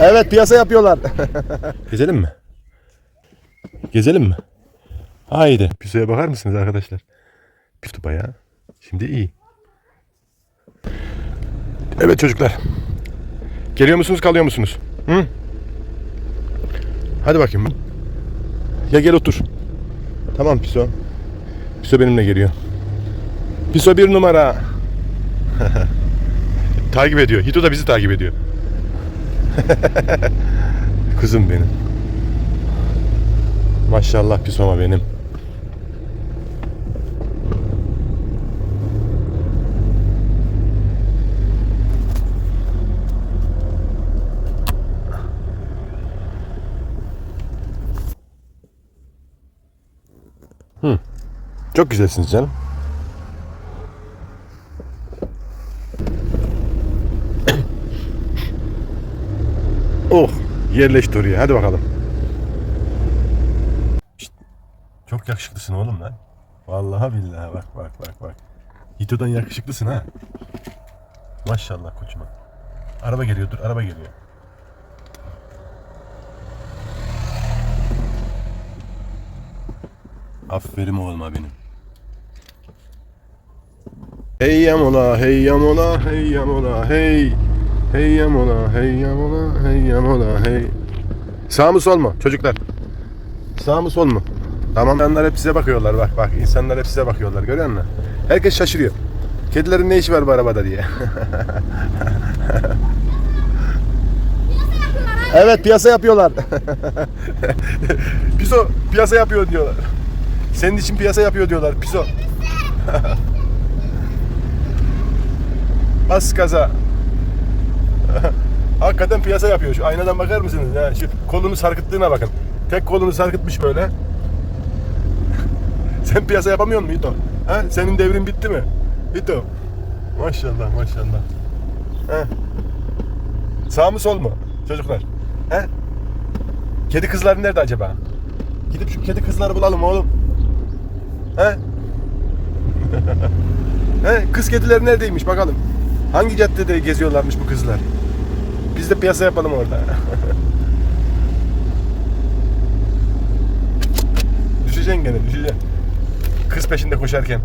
Evet piyasa yapıyorlar. Gezelim mi? Gezelim mi? Haydi. Pisoya bakar mısınız arkadaşlar? Piftu bayağı. Şimdi iyi. Evet çocuklar. Geliyor musunuz kalıyor musunuz? Hı? Hadi bakayım. Ya gel otur. Tamam Piso. Piso benimle geliyor. Piso bir numara. takip ediyor. Hito da bizi takip ediyor. Kızım benim. Maşallah Pisoma benim. Hı. Çok güzelsiniz canım. Oh yerleşti oraya hadi bakalım. Şşt, Çok yakışıklısın oğlum lan. Vallahi billahi bak bak bak bak. Hito'dan yakışıklısın ha. Maşallah koçuma. Araba geliyor dur araba geliyor. Aferin oğluma benim. Hey yamola hey yamola hey yamola hey. Hey yamola hey yamola hey yamola hey. Sağ mı sol mu çocuklar? Sağ mı sol mu? Tamam insanlar hep size bakıyorlar bak bak insanlar hep size bakıyorlar görüyor musun? Herkes şaşırıyor. Kedilerin ne işi var bu arabada diye. evet piyasa yapıyorlar. Piso piyasa yapıyor diyorlar. Senin için piyasa yapıyor diyorlar Piso. Bas gaza. Hakikaten piyasa yapıyor. Şu aynadan bakar mısınız? Ya, şu kolunu sarkıttığına bakın. Tek kolunu sarkıtmış böyle. Sen piyasa yapamıyor musun Hito? Ha? Senin devrin bitti mi? Hito. Maşallah maşallah. Ha? Sağ mı sol mu çocuklar? He? Kedi kızları nerede acaba? Gidip şu kedi kızları bulalım oğlum. He? He? Kız kedileri neredeymiş bakalım. Hangi caddede geziyorlarmış bu kızlar? Biz de piyasa yapalım orada. düşeceksin gene düşeceksin. Kız peşinde koşarken.